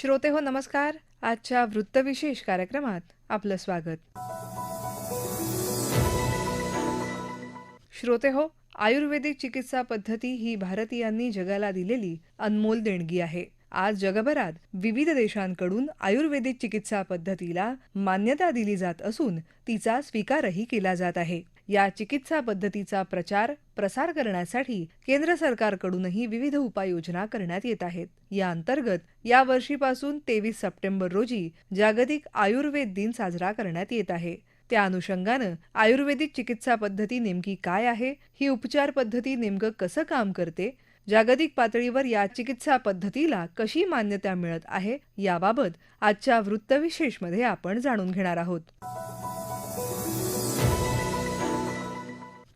श्रोते हो नमस्कार. आजच्या वृत्तविशेष कार्यक्रमात आपलं स्वागत. श्रोते हो आयुर्वेदिक चिकित्सा पद्धती ही भारतीयांनी जगाला दिलेली अनमोल देणगी आहे. आज जगभरात विविध देशांकडून आयुर्वेदिक चिकित्सा पद्धतीला मान्यता दिली जात असून तिचा स्वीकारही केला जात आहे. या चिकित्सा पद्धतीचा प्रचार प्रसार करण्यासाठी केंद्र सरकारकडूनही विविध उपाययोजना करण्यात येत आहेत. या अंतर्गत या वर्षीपासून तेवीस सप्टेंबर रोजी जागतिक आयुर्वेद दिन साजरा करण्यात येत आहे. त्या अनुषंगानं आयुर्वेदिक चिकित्सा पद्धती नेमकी काय आहे ही उपचार पद्धती नेमकं कसं काम करते जागतिक पातळीवर या चिकित्सा पद्धतीला कशी मान्यता मिळत आहे याबाबत आजच्या वृत्तविशेषमध्ये आपण जाणून घेणार आहोत.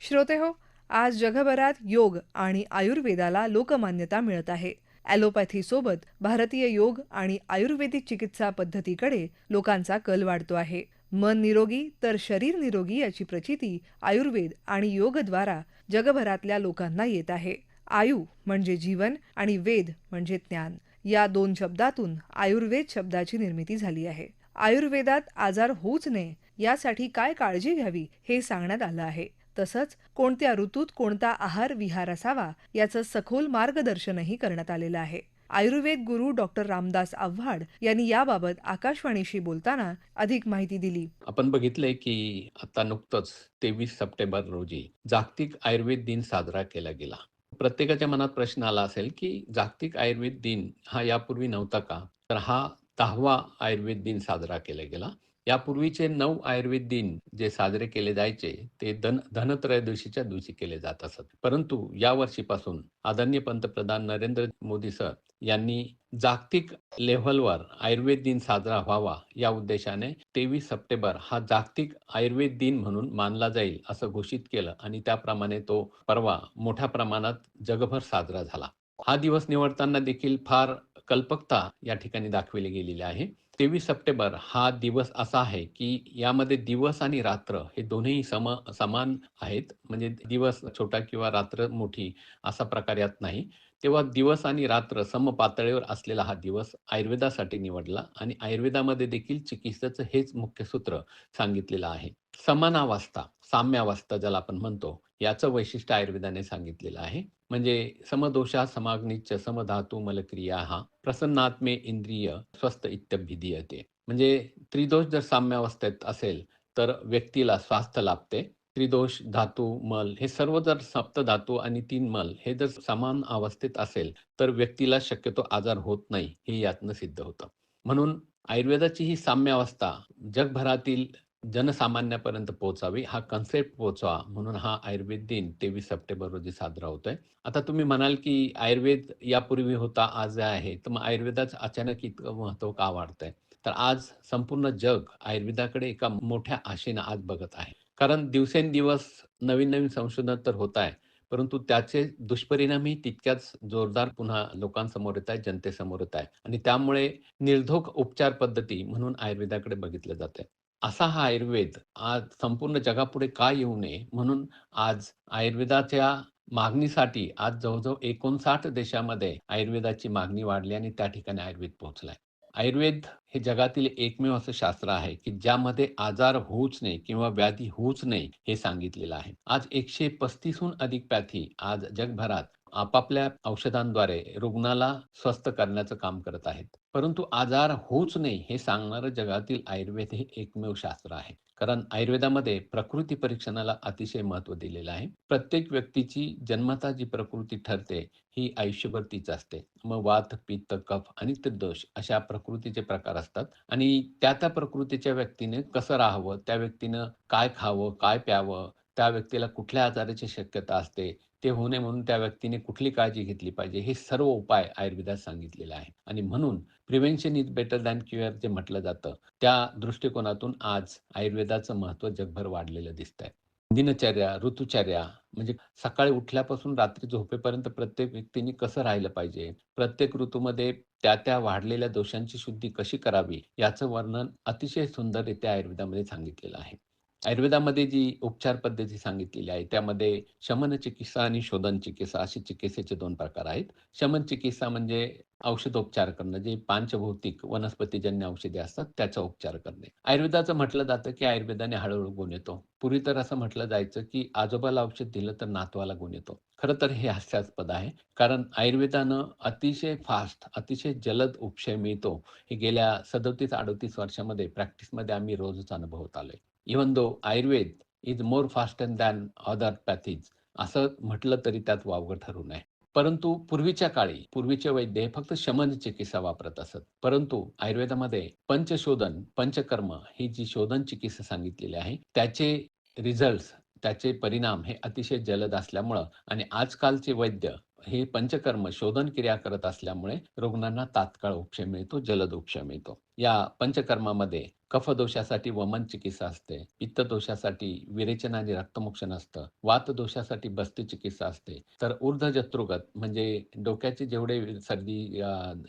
श्रोते हो आज जगभरात योग आणि आयुर्वेदाला लोकमान्यता मिळत आहे. ॲलोपॅथीसोबत भारतीय योग आणि आयुर्वेदिक चिकित्सा पद्धतीकडे लोकांचा कल वाढतो आहे. मन निरोगी तर शरीर निरोगी याची प्रचिती आयुर्वेद आणि योगद्वारा जगभरातल्या लोकांना येत आहे. आयु म्हणजे जीवन आणि वेद म्हणजे ज्ञान. या दोन शब्दातून आयुर्वेद शब्दाची निर्मिती झाली आहे. आयुर्वेदात आजार होऊच नये यासाठी काय काळजी घ्यावी हे सांगण्यात आलं आहे. तसंच कोणत्या ऋतूत कोणता आहार विहार असावा याचं सखोल मार्गदर्शनही करण्यात आलेलं आहे. आयुर्वेद गुरु डॉक्टर रामदास आव्हाड यांनी याबाबत आकाशवाणीशी बोलताना अधिक माहिती दिली. आपण बघितलंय की आता नुकतंच तेवीस सप्टेंबर रोजी जागतिक आयुर्वेद दिन साजरा केला गेला. प्रत्येकाच्या मनात प्रश्न आला असेल की जागतिक आयुर्वेद दिन हा यापूर्वी नव्हता का? तर हा दहावा आयुर्वेद दिन साजरा केला गेला. यापूर्वीचे नऊ आयुर्वेद दिन जे साजरे केले जायचे ते धन धनत्रयोदशीच्या दिवशी केले जात असत. परंतु या वर्षीपासून आदरणीय पंतप्रधान नरेंद्र मोदी सर यांनी जागतिक लेव्हलवर आयुर्वेद दिन साजरा व्हावा या उद्देशाने तेवीस सप्टेंबर हा जागतिक आयुर्वेद दिन म्हणून मानला जाईल असं घोषित केलं आणि त्याप्रमाणे तो परवा मोठ्या प्रमाणात जगभर साजरा झाला. हा दिवस निवडताना देखील फार कल्पकता या ठिकाणी दाखविली गेलेली आहे. तेवीस सप्टेंबर हा दिवस असा आहे की यामध्ये दिवस आणि रात्र हे दोन्ही सम समान आहेत. म्हणजे दिवस छोटा किंवा रात्र मोठी असा प्रकार यात नाही. तेव्हा दिवस आणि रात्र सम पातळीवर असलेला हा दिवस आयुर्वेदासाठी निवडला आणि आयुर्वेदामध्ये देखील चिकित्सेचं हेच मुख्य सूत्र सांगितलेलं आहे. समानावस्था साम्यावस्था ज्याला आपण म्हणतो याचं वैशिष्ट्य आयुर्वेदाने सांगितलेलं आहे. म्हणजे समदोषा समाग्निच्च समधातू मलक्रिया हा प्रसन्नात्मे इंद्रिय स्वस्थ इत्यभिधीयते म्हणजे त्रिदोष जर साम्यावस्थेत असेल तर व्यक्तीला स्वास्थ्य लाभते. त्रिदोष धातू मल हे सर्व जर सप्त धातू आणि तीन मल हे जर समान अवस्थेत असेल तर व्यक्तीला शक्यतो आजार होत नाही हे यातनं सिद्ध होतं. म्हणून आयुर्वेदाची ही साम्यावस्था जगभरातील जनसामान्यापर्यंत पोहोचावी हा कन्सेप्ट पोहोचवा म्हणून हा आयुर्वेद दिन तेवीस सप्टेंबर रोजी साजरा होतोय. आता तुम्ही म्हणाल की आयुर्वेद यापूर्वी होता आज आहे. तर मग आयुर्वेदाचं अचानक इतकं महत्त्व का वाढतंय? तर आज संपूर्ण जग आयुर्वेदाकडे एका मोठ्या आशेनं आज बघत आहे. कारण दिवसेंदिवस नवीन नवीन संशोधन तर होत आहे परंतु त्याचे दुष्परिणामही तितक्याच जोरदार पुन्हा लोकांसमोर येत आहे जनतेसमोर येत आहे. आणि त्यामुळे निर्धोक उपचार पद्धती म्हणून आयुर्वेदाकडे बघितलं जात आहे असा हा आयुर्वेद आज संपूर्ण जगापुढे का येऊ नये म्हणून आज आयुर्वेदाच्या मागणीसाठी आज जवळजवळ एकोणसाठ देशामध्ये आयुर्वेदाची मागणी वाढली आणि त्या ठिकाणी आयुर्वेद पोहोचलाय. आयुर्वेद हे जगातील एकमेव असं शास्त्र आहे की ज्यामध्ये आजार होऊच नये किंवा व्याधी होऊच नये हे सांगितलेलं आहे. आज एकशे पस्तीसहून अधिक पॅथी आज जगभरात आपापल्या औषधांद्वारे रुग्णाला स्वस्थ करण्याचं काम करत आहेत. परंतु आजार होऊच नाही हे सांगणारं जगातील आयुर्वेद हे एकमेव शास्त्र आहे. कारण आयुर्वेदामध्ये प्रकृती परीक्षणाला अतिशय महत्त्व दिलेलं आहे. प्रत्येक व्यक्तीची जन्मता जी प्रकृती ठरते ही आयुष्यभर तीच असते. मग वात पित्त कफ आणि त्रिदोष अशा प्रकृतीचे प्रकार असतात. आणि त्या त्या प्रकृतीच्या व्यक्तीने कसं राहावं त्या व्यक्तीनं काय खावं काय प्यावं त्या व्यक्तीला कुठल्या आजाराची शक्यता असते ते होऊ नये म्हणून त्या व्यक्तीने कुठली काळजी घेतली पाहिजे हे सर्व उपाय आयुर्वेदात सांगितलेले आहे आणि म्हणून prevention is better than cure जे म्हटलं जातं त्या दृष्टिकोनातून आज आयुर्वेदाचं महत्त्व जगभर वाढलेलं दिसत आहे दिनचर्या ऋतुचर्या म्हणजे सकाळी उठल्यापासून रात्री झोपेपर्यंत प्रत्येक व्यक्तीने कसं राहिलं पाहिजे प्रत्येक ऋतूमध्ये त्या त्या वाढलेल्या दोषांची शुद्धी कशी करावी याचं वर्णन अतिशय सुंदररित्या आयुर्वेदामध्ये सांगितलेलं आहे. आयुर्वेदामध्ये जी उपचार पद्धती सांगितलेली आहे त्यामध्ये शमन चिकित्सा आणि शोधन चिकित्सा असे चिकित्सेचे दोन प्रकार आहेत. शमन चिकित्सा म्हणजे औषधोपचार करणं जे पांचभौतिक वनस्पतीजन्य औषधे असतात त्याचा उपचार करणे. आयुर्वेदाचं म्हटलं जातं की आयुर्वेदाने हळूहळू गुण येतो. पूर्वी तर असं म्हटलं जायचं की आजोबाला औषध दिलं तर नातवाला गुण येतो. खरं तर हे हास्यास्पद आहे कारण आयुर्वेदानं अतिशय फास्ट अतिशय जलद उपशय मिळतो. हे गेल्या सदोतीस अडोतीस वर्षामध्ये प्रॅक्टिसमध्ये आम्ही रोजच अनुभवत आलोय. Even though Ayurveda is more faster than other pathies असं म्हटलं तरी त्यात वावगं ठरू नये. परंतु पूर्वीच्या काळी पूर्वीचे वैद्य हे फक्त शमन चिकित्सा वापरत असत. परंतु आयुर्वेदामध्ये पंचशोधन पंचकर्म ही जी शोधन चिकित्सा सांगितलेली आहे त्याचे रिझल्ट त्याचे परिणाम हे अतिशय जलद असल्यामुळं आणि आजकालचे वैद्य हे पंचकर्म शोधन क्रिया करत असल्यामुळे रुग्णांना तात्काळ उपशय मिळतो जलद उपशय मिळतो. या पंचकर्मामध्ये कफदोषासाठी वमन चिकित्सा असते. पित्त दोषासाठी विरेचन आणि रक्तमोक्षण असतं. वात दोषासाठी बस्ती चिकित्सा असते. तर ऊर्ध्वजत्रुगत म्हणजे डोक्याचे जेवढे सर्दी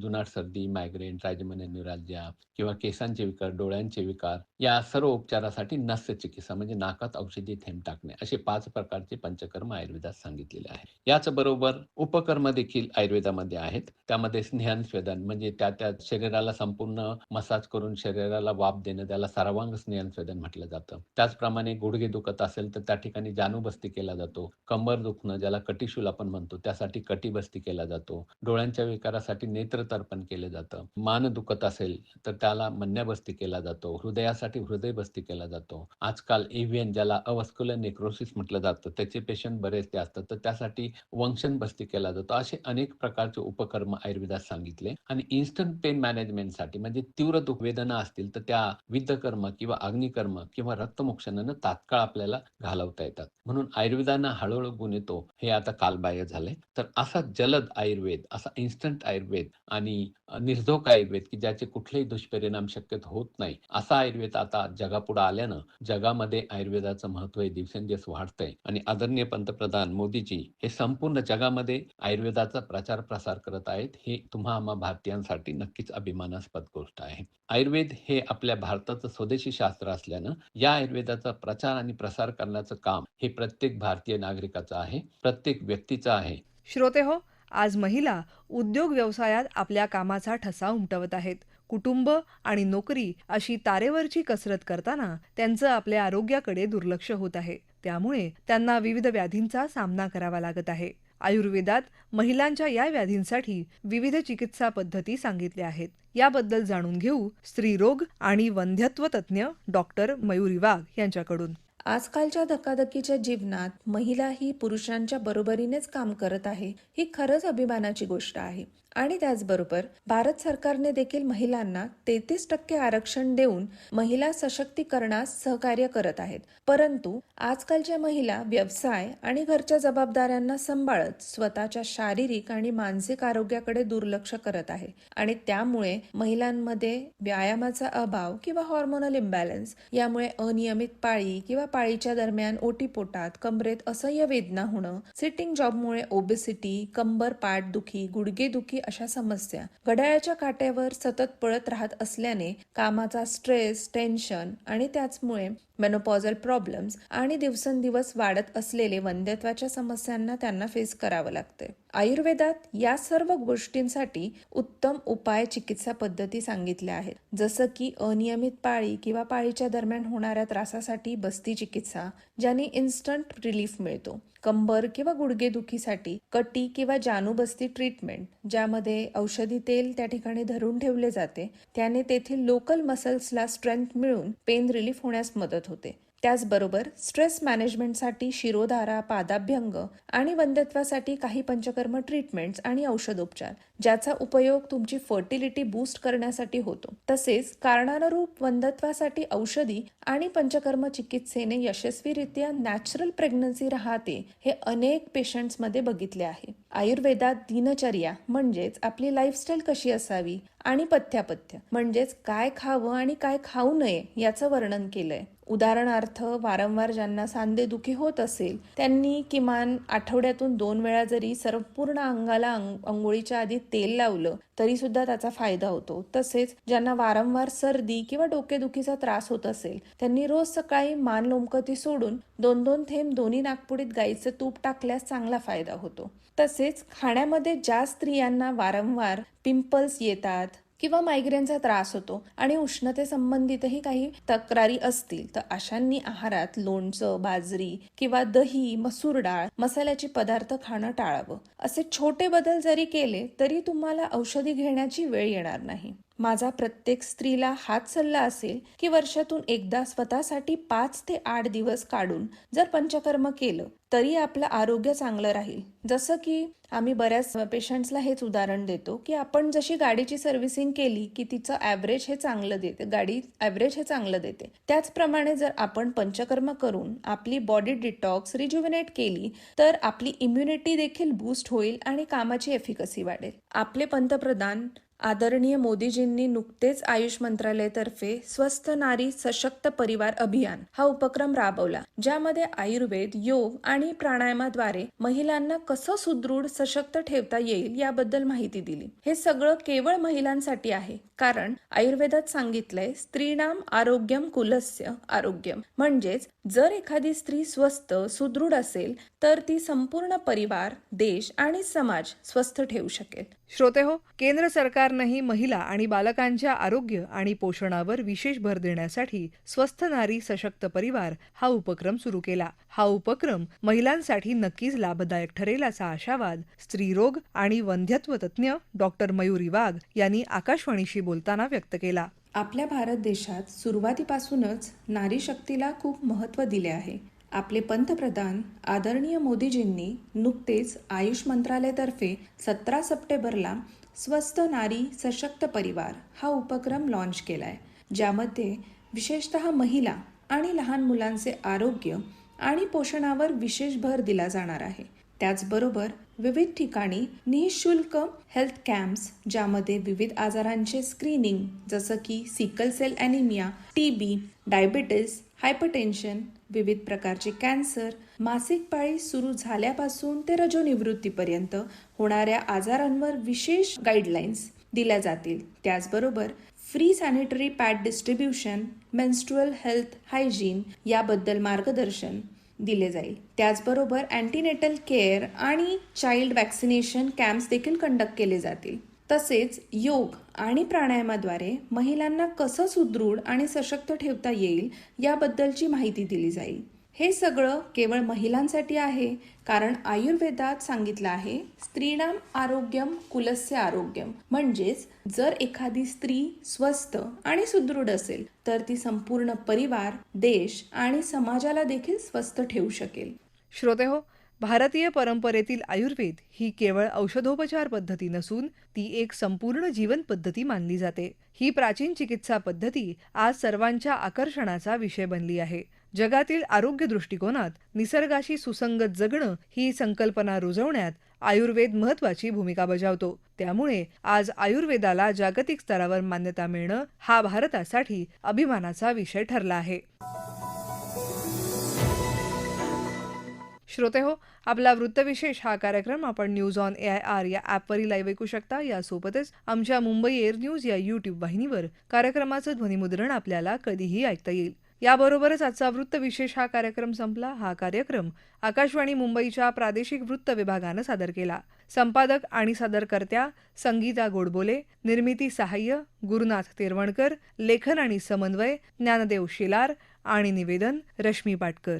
जुनाट सर्दी मायग्रेन ट्रायजमन न्युरालजिया किंवा केसांचे विकार डोळ्यांचे विकार या सर्व उपचारासाठी नस्य चिकित्सा म्हणजे नाकात औषधी थेंब टाकणे असे पाच प्रकारचे पंचकर्म आयुर्वेदात सांगितलेले आहे. याच बरोबर उपकर्म देखील आयुर्वेदामध्ये आहेत. त्यामध्ये स्नेहन स्वेदन म्हणजे त्या त्या शरीराला संपूर्ण मसाज करून शरीराला वाप वाफ देणं त्याला सर्वांग स्नेहन म्हटलं जातं. त्याचप्रमाणे गुडघे दुखत असेल तर त्या ठिकाणी जानूबस्ती केला जातो. कंबर दुखणं ज्याला कटिशूल आपण म्हणतो त्यासाठी कटिबस्ती केला जातो. डोळ्यांच्या विकारासाठी नेत्रतर्पण केलं जातं. मान दुखत असेल तर त्याला मन्याबस्ती केला जातो. हृदयासाठी हृदयबस्ती केला जातो. आजकाल एव्हियन ज्याला अवस्क्युलर नेक्रोसिस म्हटलं जातं त्याचे पेशंट बरेचसे असतात. तर त्यासाठी वंशन बस्ती केला जातो. असे अनेक प्रकारचे उपकर्म आयुर्वेदात सांगितले. आणि इन्स्टंट पेन मॅनेजमेंटसाठी म्हणजे तीव्र दुखवेदना असतील तर त्या विद्धकर्म किंवा अग्निकर्म किंवा रक्तमोक्षणानं तात्काळ आपल्याला घालवता येतात. म्हणून आयुर्वेदानं हळूहळू गुण येतो हे आता कालबाह्य झालंय. तर असा जलद आयुर्वेद असा इन्स्टंट आयुर्वेद आणि निर्धोक आयुर्वेद की ज्याचे कुठलेही दुष्परिणाम शक्यत होत नाही असा आयुर्वेद आता जगापुढे आल्यानं जगामध्ये आयुर्वेदाचं महत्त्व हे दिवसेंदिवस वाढतंय. आणि आदरणीय पंतप्रधान मोदीजी हे संपूर्ण जगामध्ये आयुर्वेदाचा प्रचार प्रसार करत आहेत हे तुम्हा आम्हा भारतीयांसाठी नक्कीच अभिमानास्पद गोष्ट आहे. आयुर्वेद हे आपल्या भारताचं स्वदेशी शास्त्र असल्यानं या आयुर्वेदाचा प्रचार आणि प्रसार करण्याचं काम हे प्रत्येक भारतीय नागरिकाचं आहे प्रत्येक व्यक्तीचं आहे. श्रोते हो आज महिला उद्योग व्यवसायात आपल्या कामाचा ठसा उमटवत आहेत. कुटुंब आणि नोकरी अशी तारेवरची कसरत करताना त्यांचं आपल्या आरोग्याकडे दुर्लक्ष होत आहे. त्यामुळे त्यांना विविध व्याधींचा सामना करावा लागत आहे. आयुर्वेदात महिलांच्या या व्याधींसाठी विविध चिकित्सा पद्धती सांगितल्या आहेत. याबद्दल जाणून घेऊ स्त्रीरोग आणि वंध्यत्व तज्ज्ञ डॉक्टर मयुरी वाघ यांच्याकडून. आजकालच्या धकाधकीच्या जीवनात महिला ही पुरुषांच्या बरोबरीनेच काम करत आहे ही खरंच अभिमानाची गोष्ट आहे. आणि त्याचबरोबर भारत सरकारने देखील महिलांना तेहतीस टक्के आरक्षण देऊन महिला सशक्तीकरणास सहकार्य करत आहेत. परंतु आजकालच्या महिला व्यवसाय आणि घरच्या जबाबदाऱ्यांना सांभाळत स्वतःच्या शारीरिक आणि मानसिक आरोग्याकडे दुर्लक्ष करत आहे आणि त्यामुळे महिलांमध्ये व्यायामाचा अभाव किंवा हॉर्मोनल इम्बॅलन्स यामुळे अनियमित पाळी किंवा पाळीच्या दरम्यान ओटीपोटात कमरेत असह्य वेदना होणं सिटिंग जॉबमुळे ओबेसिटी कंबर पाठ दुखी गुडगे दुखी अशा समस्या. घड्याळाच्या काट्यावर सतत पळत राहत असल्याने कामाचा स्ट्रेस टेन्शन आणि त्याचमुळे मेनोपॉझल प्रॉब्लेम्स आणि दिवसेंदिवस वाढत असलेले वंध्यत्वाच्या समस्यांना त्यांना फेस करावं लागते आयुर्वेदात या सर्व गोष्टींसाठी उत्तम उपाय चिकित्सा पद्धती सांगितल्या आहेत. जसं की अनियमित पाळी किंवा पाळीच्या दरम्यान होणाऱ्या त्रासासाठी बस्ती चिकित्सा ज्याने इन्स्टंट रिलीफ मिळतो. कंबर किंवा गुडघेदुखीसाठी कटी किंवा जानूबस्ती ट्रीटमेंट ज्यामध्ये औषधी तेल त्या ठिकाणी धरून ठेवले जाते. त्याने तेथील लोकल मसल्सला स्ट्रेंथ मिळून पेन रिलीफ होण्यास मदत होते. त्याचबरोबर स्ट्रेस मॅनेजमेंटसाठी शिरोधारा पादाभ्यंग आणि वंध्यत्वासाठी काही पंचकर्म ट्रीटमेंट्स आणि औषधोपचार ज्याचा उपयोग तुमची फर्टिलिटी बूस्ट करण्यासाठी होतो. तसेच कारणानुरूप वंदत्वासाठी औषधी आणि पंचकर्म चिकित्सेने यशस्वीरित्या नॅचरल प्रेग्नन्सी राहते हे अनेक पेशंट्समध्ये बघितले आहे. आयुर्वेदात दिनचर्या म्हणजेच आपली लाईफस्टाईल कशी असावी आणि पथ्यापथ्य म्हणजेच काय खावं आणि काय खाऊ नये याचं वर्णन केलंय. उदाहरणार्थ वारंवार ज्यांना सांधेदुखी होत असेल त्यांनी किमान आठवड्यातून दोन वेळा जरी संपूर्ण अंगाला अंग अंघोळीच्या आधी तेल लावलं तरी सुद्धा त्याचा फायदा होतो. तसेच ज्यांना वारंवार सर्दी किंवा डोकेदुखीचा त्रास होत असेल त्यांनी रोज सकाळी मान लोमकती सोडून दोन दोन थेंब दोन्ही नागपुडीत गाईचं तूप टाकल्यास चांगला फायदा होतो. तसेच खाण्यामध्ये ज्या स्त्रियांना वारंवार पिंपल्स येतात किंवा मायग्रेनचा त्रास होतो आणि उष्णतेसंबंधितही काही तक्रारी असतील तर अशांनी आहारात लोणचं बाजरी किंवा दही मसूर डाळ मसाल्याचे पदार्थ खाणं टाळावं. असे छोटे बदल जरी केले तरी तुम्हाला औषधी घेण्याची वेळ येणार नाही. माझा प्रत्येक स्त्रीला हाच सल्ला असेल की वर्षातून एकदा स्वतःसाठी पाच ते आठ दिवस काढून जर पंचकर्म केलं तरी आपलं आरोग्य चांगलं राहील. जसं की आम्ही बऱ्याच पेशंट्सला हेच उदाहरण देतो की आपण जशी गाडीची सर्व्हिसिंग केली की तिचं ॲव्हरेज हे चांगलं देते गाडी ॲव्हरेज हे चांगलं देते. त्याचप्रमाणे जर आपण पंचकर्म करून आपली बॉडी डिटॉक्स रिज्युविनेट केली तर आपली इम्युनिटी देखील बूस्ट होईल आणि कामाची एफिकसी वाढेल. आपले पंतप्रधान आदरणीय मोदीजींनी नुकतेच आयुष मंत्रालयातर्फे स्वस्थ नारी सशक्त परिवार अभियान हा उपक्रम राबवला ज्यामध्ये आयुर्वेद योग आणि प्राणायामाद्वारे महिलांना कसं सुदृढ सशक्त ठेवता येईल याबद्दल माहिती दिली. हे सगळं केवळ महिलांसाठी आहे कारण आयुर्वेदात सांगितलंय स्त्रीणाम आरोग्यम कुलस्य आरोग्यम. म्हणजेच जर एखादी स्त्री स्वस्थ सुदृढ असेल तर ती संपूर्ण परिवार देश आणि समाज स्वस्थ ठेवू शकेल. श्रोते हो केंद्र सरकारनंही महिला आणि बालकांच्या आरोग्य आणि पोषणावर विशेष भर देण्यासाठी स्वस्थ नारी सशक्त परिवार हा उपक्रम सुरू केला. हा उपक्रम महिलांसाठी नक्कीच लाभदायक ठरेल असा आशावाद स्त्रीरोग आणि वंध्यत्व तज्ज्ञ डॉक्टर मयुरी वाघ यांनी आकाशवाणीशी बोलताना व्यक्त केला. आपल्या भारत देशात सुरुवातीपासूनच नारी शक्तीला खूप महत्त्व दिले आहे. आपले पंतप्रधान आदरणीय मोदीजींनी नुकतेच आयुष मंत्रालयातर्फे सतरा सप्टेंबरला स्वस्थ नारी सशक्त परिवार हा उपक्रम लॉन्च केलाय ज्यामध्ये विशेषतः महिला आणि लहान मुलांचे आरोग्य आणि पोषणावर विशेष भर दिला जाणार आहे. त्याचबरोबर विविध ठिकाणी निशुल्क हेल्थ कॅम्प्स ज्यामध्ये विविध आजारांचे स्क्रीनिंग जसं की sickle cell anaemia T B diabetes hypertension विविध प्रकारचे कॅन्सर मासिक पाळी सुरू झाल्यापासून ते रजोनिवृत्तीपर्यंत होणाऱ्या आजारांवर विशेष गाईडलाईन्स दिल्या जातील. त्याचबरोबर free sanitary pad distribution menstrual health hygiene याबद्दल मार्गदर्शन दिले जाईल. त्याचबरोबर अँटीनेटल केअर आणि चाइल्ड वॅक्सिनेशन कॅम्प्स देखील कंडक्ट केले जातील. तसेच योग आणि प्राणायामाद्वारे महिलांना कसं सुदृढ आणि सशक्त ठेवता येईल याबद्दलची माहिती दिली जाईल. हे सगळं केवळ महिलांसाठी आहे कारण आयुर्वेदात सांगितलं आहे स्त्रीणाम आरोग्यम कुलस्य आरोग्यम. म्हणजेच जर एखादी स्त्री स्वस्थ आणि सुदृढ असेल तर ती संपूर्ण परिवार देश आणि समाजाला देखील स्वस्थ ठेवू शकेल. श्रोते हो भारतीय परंपरेतील आयुर्वेद ही केवळ औषधोपचार पद्धती नसून ती एक संपूर्ण जीवन पद्धती मानली जाते. ही प्राचीन चिकित्सा पद्धती आज सर्वांच्या आकर्षणाचा विषय बनली आहे. जगातील आरोग्य दृष्टिकोनात निसर्गाशी सुसंगत जगणं ही संकल्पना रुजवण्यात आयुर्वेद महत्वाची भूमिका बजावतो. त्यामुळे आज आयुर्वेदाला जागतिक स्तरावर मान्यता मिळणं हा भारतासाठी अभिमानाचा विषय ठरला आहे. श्रोते हो आपला वृत्तविशेष हा कार्यक्रम आपण news on A I R या ॲपवरही लाईव्ह ऐकू शकता. यासोबतच आमच्या मुंबई एअर न्यूज या यूट्यूब वाहिनीवर कार्यक्रमाचं ध्वनिमुद्रण आपल्याला कधीही ऐकता येईल. याबरोबरच आजचा वृत्तविशेष हा कार्यक्रम संपला. हा कार्यक्रम आकाशवाणी मुंबईच्या प्रादेशिक वृत्त विभागानं सादर केला. संपादक आणि सादरकर्त्या संगीता गोडबोले निर्मिती सहाय्य गुरुनाथ तेरवणकर लेखन आणि समन्वय ज्ञानदेव शिलार आणि निवेदन रश्मी पाटकर.